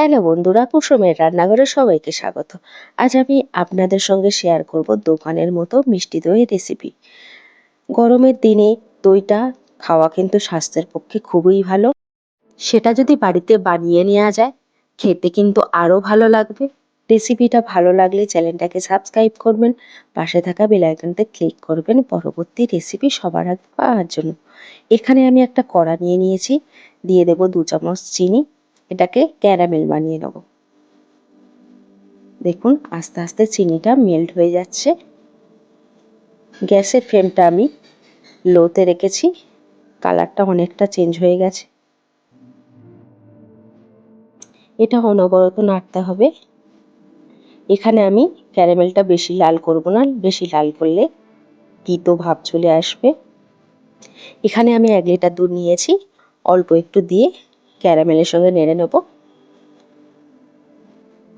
Hello বন্ধুরা, কুসুমের রান্নাঘরে সবাইকে স্বাগত। আজ আমি আপনাদের সঙ্গে শেয়ার করব দোকানের মতো মিষ্টি দইয়ের রেসিপি গরমের দিনে দইটা খাওয়া কিন্তু স্বাস্থ্যের পক্ষে খুবই ভালো। সেটা যদি বাড়িতে বানিয়ে নেওয়া যায়, খেতে কিন্তু আরও ভালো লাগবে। রেসিপিটা ভালো লাগলে চ্যানেলটাকে সাবস্ক্রাইব করবেন, পাশে থাকা বেলাইকনতে ক্লিক করবেন, পরবর্তী রেসিপি সবার আগে পাওয়ার জন্য। এখানে আমি একটা কড়া নিয়ে নিয়েছি, দিয়ে দেব দু চামচ চিনি এটাকে ক্যারামেল বানিয়ে নেব। দেখুন, আস্তে আস্তে চিনিটা মেল্ট হয়ে যাচ্ছে। গ্যাসের ফ্লেমটা আমি লোতে রেখেছি। কালারটা অনেকটা চেঞ্জ হয়ে গেছে। এটা অনবরত নাড়তে হবে। এখানে আমি ক্যারামেলটা বেশি লাল করব না, বেশি লাল করলে তিতো ভাব চলে আসবে। এখানে আমি এক লিটার দুধ নিয়েছি, অল্প একটু দিয়ে ক্যারামেলের সঙ্গে নেড়ে নেব।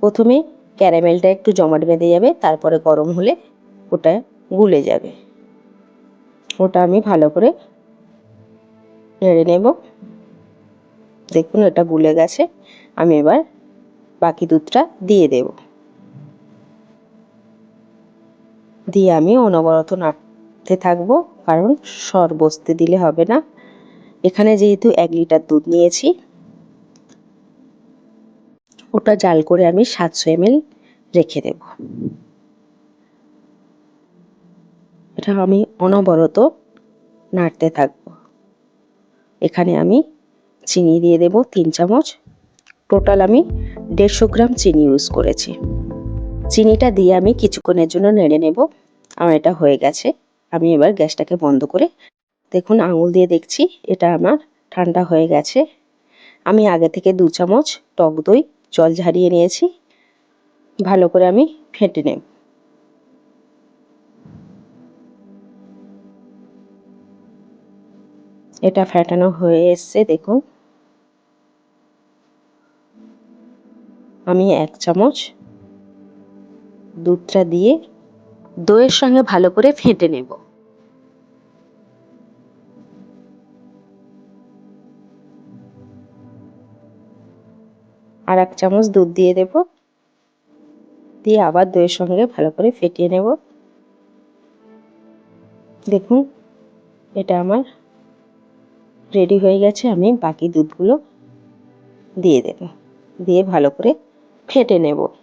প্রথমে ক্যারামেলটা একটু জমাট বেঁধে যাবে, তারপরে গরম হলে ওটা গুলে যাবে। ওটা আমি ভালো করে নেড়ে নেব। দেখুন, এটা গুলে গেছে। আমি এবার বাকি দুধটা দিয়ে দেব। দিয়ে আমি অনবরত নাড়তে থাকব, কারণ সর বসতে দিলে হবে না। এখানে যেহেতু এক লিটার দুধ নিয়েছি ওটা জাল করে আমি সাতশো এমএল রেখে দেব। এটা আমি অনবরত নাড়তে থাকব। এখানে আমি চিনি দিয়ে দেব তিন চামচ। টোটাল আমি দেড়শো গ্রাম চিনি ইউজ করেছি। চিনিটা দিয়ে আমি কিছুক্ষণের জন্য নেড়ে নেব। আমার এটা হয়ে গেছে। আমি এবার গ্যাসটাকে বন্ধ করে দেখুন আঙুল দিয়ে দেখছি। এটা আমার ঠান্ডা হয়ে গেছে। আমি আগে থেকে দু চামচ টক দই জল ঝারিয়ে নিয়েছি। ভালো করে আমি ফেটে নেব। এটা ফেটানো হয়ে এসছে, দেখুন। আমি এক চামচ দুধটা দিয়ে দইয়ের সঙ্গে ভালো করে ফেটে নেব। আর এক চামচ দুধ দিয়ে দেব। দিয়ে আবার দইয়ের সঙ্গে ভালো করে ফেটিয়ে নেব। দেখুন, এটা আমার রেডি হয়ে গেছে। আমি বাকি দুধগুলো দিয়ে দেব। দিয়ে ভালো করে ফেটে নেব।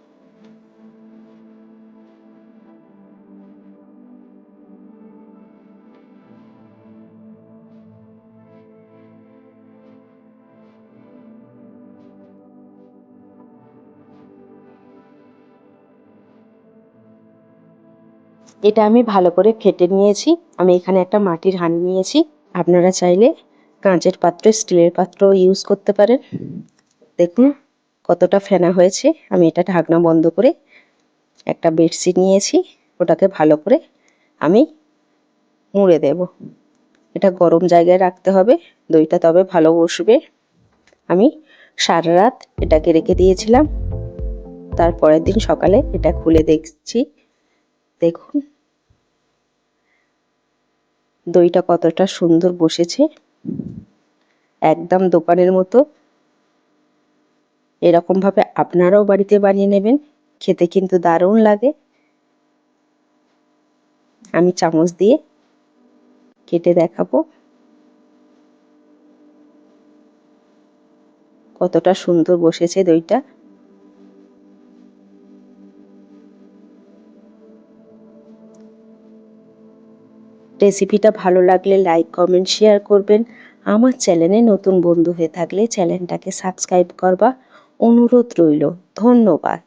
এটা আমি ভালো করে ফেটে নিয়েছি। আমি এখানে একটা মাটির হাঁড়ি নিয়েছি। আপনারা চাইলে কাঁচের পাত্র, স্টিলের পাত্র ইউজ করতে পারেন। দেখুন কতটা ফেনা হয়েছে। আমি এটা ঢাকনা বন্ধ করে একটা বেডশিট নিয়েছি। ওটাকে ভালো করে আমি মুড়ে দেব। এটা গরম জায়গায় রাখতে হবে। দইটা তবে ভালো বসবে। আমি সারা রাত এটাকে রেখে দিয়েছিলাম। তারপরের দিন সকালে এটা খুলে দেখছি। দেখুন। দইটা কতটা সুন্দর বসেছে। একদম দোকানের মতো। এরকমভাবে আপনারাও বাড়িতে বানিয়ে নেবেন। খেতে কিন্তু দারুণ লাগে। আমি চামচ দিয়ে কেটে দেখাবো। কতটা সুন্দর বসেছে দইটা। রেসিপিটা ভালো লাগলে লাইক কমেন্ট শেয়ার করবেন। আমার চ্যানেলে নতুন বন্ধু হয়ে থাকলে চ্যানেলটাকে সাবস্ক্রাইব করবা অনুরোধ রইল। ধন্যবাদ।